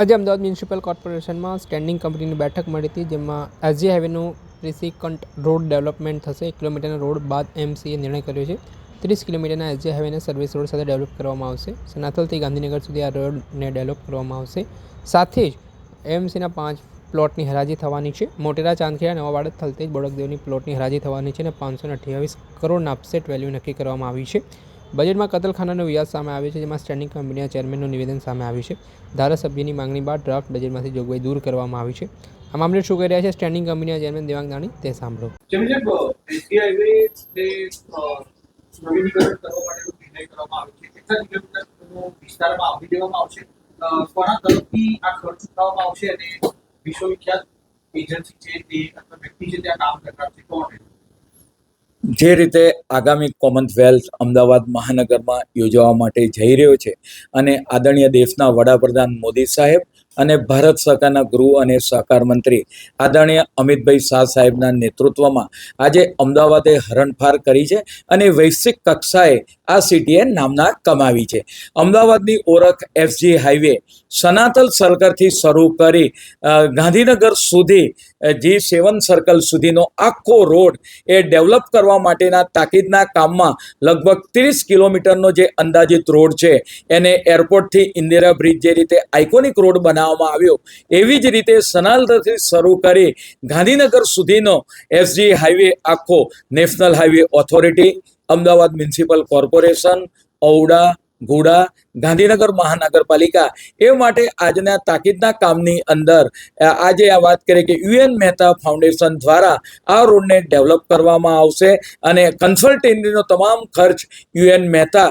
આજે Ahmedabad municipal કોર્પોરેશનમાં standing કંપનીની બેઠક મળી હતી, જેમાં એસજી હાઈવેનું પ્રિસિકન્ટ રોડ ડેવલપમેન્ટ થશે. એક કિલોમીટરના રોડ બાદ એમસીએ નિર્ણય કર્યો છે. ત્રીસ કિલોમીટરના એસજી હાઈવેને સર્વિસ રોડ સાથે ડેવલપ કરવામાં આવશે. સનાથલથી ગાંધીનગર સુધી આ રોડને ડેવલપ કરવામાં આવશે. સાથે જ એમસીના પાંચ પ્લોટની હરાજી થવાની છે. મોટેરા, ચાંદખેડા, નવાવાડ, થલતેજ બોડકદેવની પ્લોટની હરાજી થવાની છે અને પાંચસો અઠ્યાવીસ કરોડના અપસેટ વેલ્યુ નક્કી કરવામાં આવી છે. બજેટમાં કતલખાનાનો વ્યાજ સામે આવ્યો છે, જેમાં સ્ટેન્ડિંગ કંપનીના ચેરમેનનું નિવેદન સામે આવ્યું છે. ધારાસભ્યની માંગણી બાદ ડ્રાફ્ટ બજેટમાંથી જોગવાઈ દૂર કરવામાં આવી છે. આ મામલે શું કહી રહ્યા છે સ્ટેન્ડિંગ કંપનીના ચેરમેન દેવાંગ દાણી તે સાંભળો. વિશ્વવિખ્યાત એજન્સી છે તે અથવા વ્યક્તિ છે ત્યાં કામ કરનાર છે કોણ? જે રીતે આગામી કોમનવેલ્થ અમદાવાદ મહાનગરમાં યોજવા માટે જઈ રહ્યો છે અને આદરણીય દેશના વડાપ્રધાન મોદી સાહેબ અને ભારત સરકારના ગૃહ અને સહકાર મંત્રી આદરણીય અમિતભાઈ શાહ સાહેબના નેતૃત્વમાં આજે અમદાવાદે હરણફાર કરી છે અને વૈશ્વિક કક્ષાએ આ સિટીએ નામના કમાવી છે. અમદાવાદની ઓળખ એફજી હાઈવે સનાતલ સર્કલથી શરૂ કરી ગાંધીનગર સુધી જી સેવન સર્કલ સુધીનો આખો રોડ એ ડેવલપ કરવા માટેના તાકીદના કામમાં લગભગ ત્રીસ કિલોમીટરનો જે અંદાજિત રોડ છે, એને એરપોર્ટથી ઇન્દિરા બ્રિજ જે રીતે આઇકોનિક રોડ બનાવવામાં આવ્યો, એવી જ રીતે સનાલથી શરૂ કરી ગાંધીનગર સુધીનો એસજી હાઈવે આખો national highway authority Ahmedabad municipal corporation AUDA GUDA, Gandhinagar મહાનગરપાલિકા એ માટે આજના તાકીદના કામની અંદર આજે આ વાત કરીએ કે યુએન મહેતા ફાઉન્ડેશન દ્વારા આ રોડને ડેવલપ કરવામાં આવશે અને કન્સલ્ટન્સીનો તમામ ખર્ચ યુએન મહેતા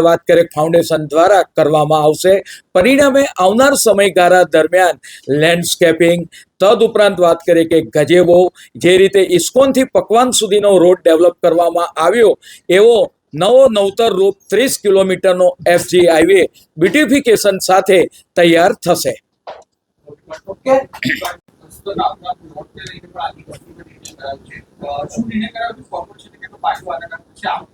વાત કરીએ ફાઉન્ડેશન દ્વારા કરવામાં આવશે. પરિણામે આવનાર સમયગાળા દરમિયાન લેન્ડસ્કેપિંગ તદ ઉપરાંત વાત કરીએ કે ગજેબો જે રીતે ઇસ્કોનથી પકવાન સુધીનો રોડ ડેવલપ કરવામાં આવ્યો, એવો નવો નવતર રૂપ ત્રીસ કિલોમીટરનો એફજી હાઈવે બ્યુટિફિકેશન સાથે તૈયાર થશે. શું નિર્ણય કરાવ્યો? કોર્પોરેશન કે પાછું આના છે આમ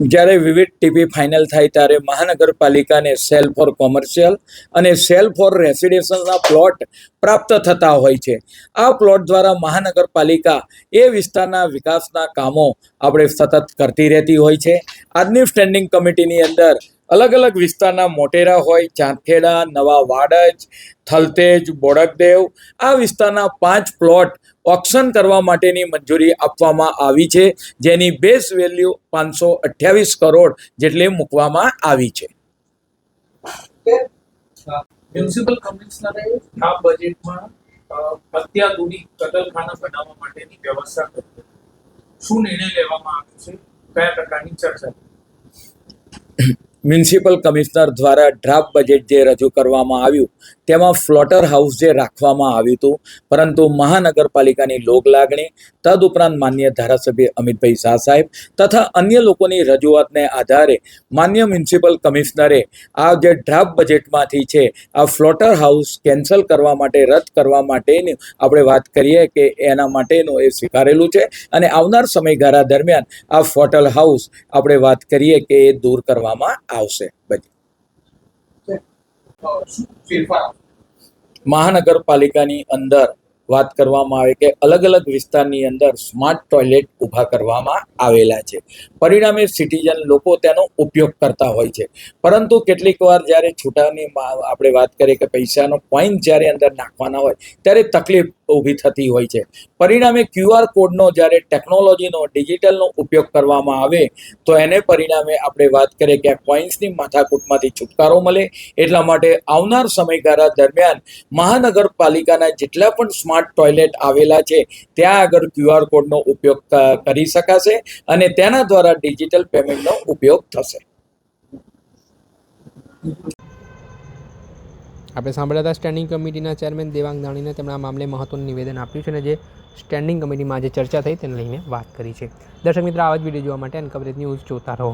જ્યારે વિવિધ ટીપી ફાઇનલ થાય ત્યારે મહાનગરપાલિકાને સેલ ફોર કોમર્શિયલ અને સેલ ફોર રેસિડેન્શિયલના પ્લોટ પ્રાપ્ત થતા હોય છે. આ પ્લોટ દ્વારા મહાનગરપાલિકા એ વિસ્તારના વિકાસના કામો આપણે સતત કરતી રહેતી હોય છે. આજની સ્ટેન્ડિંગ કમિટીની અંદર અલગ અલગ વિસ્તારના મોટેરા હોય, ચાંદખેડા, નવા વાડજ, થલતેજ, બોડકદેવ, આ વિસ્તારના પાંચ પ્લોટ ઓક્શન કરવા માટેની મંજૂરી આપવામાં આવી છે, જેની બેઝ વેલ્યુ પાંચસો અઠ્યાવીસ કરોડ જેટલી મૂકવામાં આવી છે. મ્યુનિસિપલ કમિશનરે આ બજેટમાં અત્યાધુનિક કતલખાના બનાવવા માટેની વ્યવસ્થા કરી. શું નિર્ણય લેવામાં આવ્યો છે? કયા પ્રકારની ચર્ચા? મ્યુનિસિપલ કમિશનર દ્વારા ડ્રાફ્ટ બજેટ જે રજૂ કરવામાં આવ્યું, તેમાં ફ્લોટર હાઉસ જે રાખવામાં આવ્યું હતું, પરંતુ મહાનગરપાલિકાની લોક લાગણી તદઉપરાંત માન્ય ધારાસભ્ય અમિતભાઈ શાહ સાહેબ તથા અન્ય લોકોની રજૂઆતને આધારે માન્ય મ્યુનિસિપલ કમિશનરે આ જે ડ્રાફ્ટ બજેટમાંથી છે, આ ફ્લોટર હાઉસ કેન્સલ કરવા માટે, રદ કરવા માટેની આપણે વાત કરીએ કે એના માટેનું એ સ્વીકારેલું છે અને આવનાર સમયગાળા દરમિયાન આ ફોટલ હાઉસ આપણે વાત કરીએ કે એ દૂર કરવામાં આવશે. બધી? મહાનગરપાલિકાની અંદર વાત કરવામાં આવે કે અલગ અલગ વિસ્તારની અંદર સ્માર્ટ ટોયલેટ ઊભા કરવામાં આવેલા છે. પરિણામે સિટીઝન લોકો તેનો ઉપયોગ કરતા હોય છે. પરંતુ કેટલીક વાર જ્યારે છૂટાની આપણે વાત કરીએ કે પૈસાનો પોઈન્ટ જ્યારે અંદર નાખવાના હોય, ત્યારે તકલીફ ઊભી થતી હોય છે. પરિણામે ક્યુઆર કોડનો જ્યારે ટેકનોલોજીનો ડિજિટલનો ઉપયોગ કરવામાં આવે, તો એને પરિણામે આપણે વાત કરીએ કે આ કોઈન્સની માથાકૂટમાંથી છુટકારો મળે. એટલા માટે આવનાર સમયગાળા દરમિયાન મહાનગરપાલિકાના જેટલા પણ સ્માર્ટ ટોયલેટ આવેલા છે, ત્યાં આગળ ક્યુઆર કોડનો ઉપયોગ કરી શકાશે અને તેના દ્વારા ડિજિટલ પેમેન્ટનો ઉપયોગ થશે. આપણે સાંભળ્યા હતા સ્ટેન્ડિંગ કમિટીના ચેરમેન દેવાંગ દાણીને તેમણે આ મામલે મહત્વનું નિવેદન આપ્યું છે અને જે સ્ટેન્ડિંગ કમિટીમાં જે ચર્ચા થઈ તેને લઈને વાત કરી છે. દર્શક મિત્રો આવા જ વીડિયો જોવા માટે અનકવરેજ ન્યૂઝ જોતા રહો.